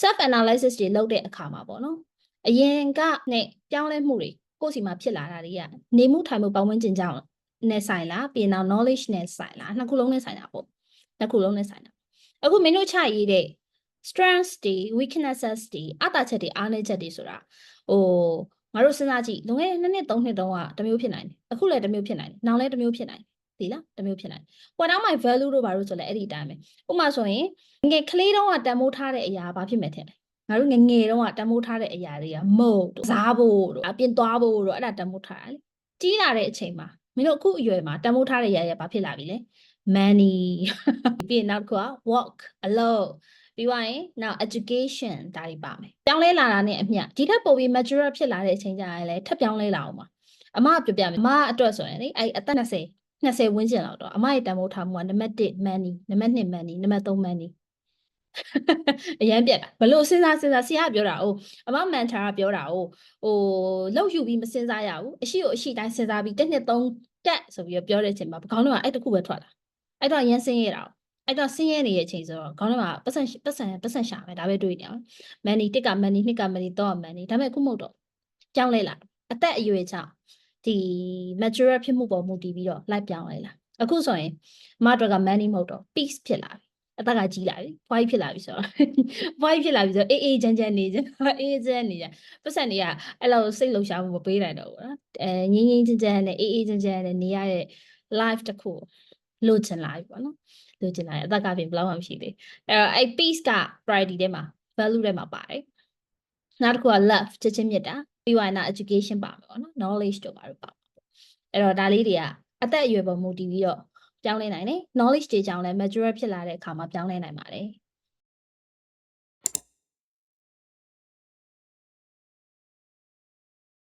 self analysis တွေလုပ်တဲ့အခါမှာပေါ့နော်အရင်ကနဲ့ပြောင်းလဲမှုတွေကိုယ့်စီမှာဖြစ်လာတာတွေကနေမှုထိုင်မှုပတ်ဝန်းကျင်ကြောင့်နဲ့ဆိုင်လားပြီးရင်တော့ knowledge နဲ့ဆိုင်လားနှစ်ခုလုံးနဲ့ဆိုင်တာပေါ့နှစ်ခုလုံးနဲ့ဆိုင်တာအခုမင်းတို့ချရေးတဲ့ strengths တွေ weaknesses တွေအတာချက်တွေအားနည်းချက်တွေဆိုတာဟိုငါတို့စဉ်းစားကြည့်လွန်ခဲ့တဲ့နှစ်နှစ်သုံးနှစ်တုန်းကတစ်မျိုးဖြစ်နိုင်တယ်အခုလည်းတစ်မျိုးဖြစ်နိုင်တယ်နောက်လည်းတစ်မျိုးဖြစ်နိုင်တယ် ဒီလားတစ်မျိုးဖြစ်နိုင်တယ် what are my value တို့ဘာလို့ဆိုလဲအဲ့ဒီအတိုင်းပဲဥပမာဆိုရင်ငယ်ကလေးတုန်းကတန်မိုးထားတဲ့အရာဘာဖြစ်မယ်ထင်လဲငါတို့ငယ်ငယ်တုန်းကတန်မိုးထားတဲ့အရာတွေကမုတ်တို့စားဖို့တို့အပြင်သွားဖို့တို့အဲ့ဒါတန်မိုးထားတာလေကြီးလာတဲ့အချိန်မှာမင်းတို့အခုအရွယ်မှာတန်မိုးထားတဲ့အရာတွေဘာဖြစ်လာပြီလဲ money ပြီးရင်နောက်တစ်ခုက work alone ပြီးသွားရင်နောက် education ဒါတွေပါမယ်ပြောင်းလဲလာတာနဲ့အမျှဒီထက်ပိုပြီး mature ဖြစ်လာတဲ့အချိန်ကျရင်လည်းထပ်ပြောင်းလဲလာအောင်ပါအမကပြောပြမယ်အမအတွက်ဆိုရင်လေအဲ့အသက်20 20ဝန်းကျင်လောက်တော့အမရဲ့တန်ဖိုးထားမှုကနံပါတ်1 money နံပါတ်2 money နံပါတ်3 money အရင်ပြက်တာဘလို့စဉ်းစားစဉ်းစားဆရာကပြောတာ哦အမမန်တာကပြောတာ哦ဟိုလောက်ယူပြီးမစဉ်းစားရဘူးအရှိကိုအရှိတိုင်းစဉ်းစားပြီးတစ်နှစ်သုံးတက်ဆိုပြီးတော့ပြောတဲ့အချိန်မှာခေါင်းထဲမှာအဲ့တခုပဲထွက်လာအဲ့တော့ရန်စင်းရတာအဲ့တော့ဆင်းရဲနေတဲ့အချိန်ဆိုတော့ခေါင်းထဲမှာပတ်စံပတ်စံပတ်စံရှာပဲဒါပဲတွေးနေအောင် money တစ်က money နှစ်က money တော့ money ဒါပေမဲ့အခုမဟုတ်တော့ကြောင်းလဲလာအသက်အရွယ်ကြောင့် ဒီ mature ဖြစ်မှုပေါ်မူတည်ပြီးတော့လိုက်ပြောင်းလဲလာအခုဆိုရင်မအတွက်က money မဟုတ်တော့ peace ဖြစ်လာပြီအသက်ကကြီးလာပြီဘွားကြီးဖြစ်လာပြီဆိုတော့ဘွားကြီးဖြစ်လာပြီဆိုတော့အေးအေးချမ်းချမ်းနေကြအေးအေးချမ်းနေကြပတ်စံတွေကအဲ့လိုစိတ်လှုပ်ရှားမှုမပေးနိုင်တော့ဘူးနော်အဲငင်းငင်းချမ်းချမ်းနဲ့အေးအေးချမ်းချမ်းနဲ့နေရတဲ့ life တစ်ခုလိုချင်လာပြီပေါ့နော်လိုချင်လာတယ်အသက်ကပြင်ဘယ်လောက်မှမရှိသေးအဲ့တော့အဲ့ peace က priority ထဲမှာ value ထဲမှာပါတယ်နောက်တစ်ခုက love ချစ်ချင်းမြတ်တာ ပြီးသွားရင်တော့ education ပါမယ်ပေါ့နော် knowledge တို့ပါတော့ပါမယ်အဲ့တော့ဒါလေးတွေကအသက်အရွယ်ပေါ်မူတည်ပြီးတော့ပြောင်းလဲနိုင်တယ် knowledge တွေကြောင့်လည်း mature ဖြစ်လာတဲ့အခါမှာပြောင်းလဲနိုင်ပါတယ်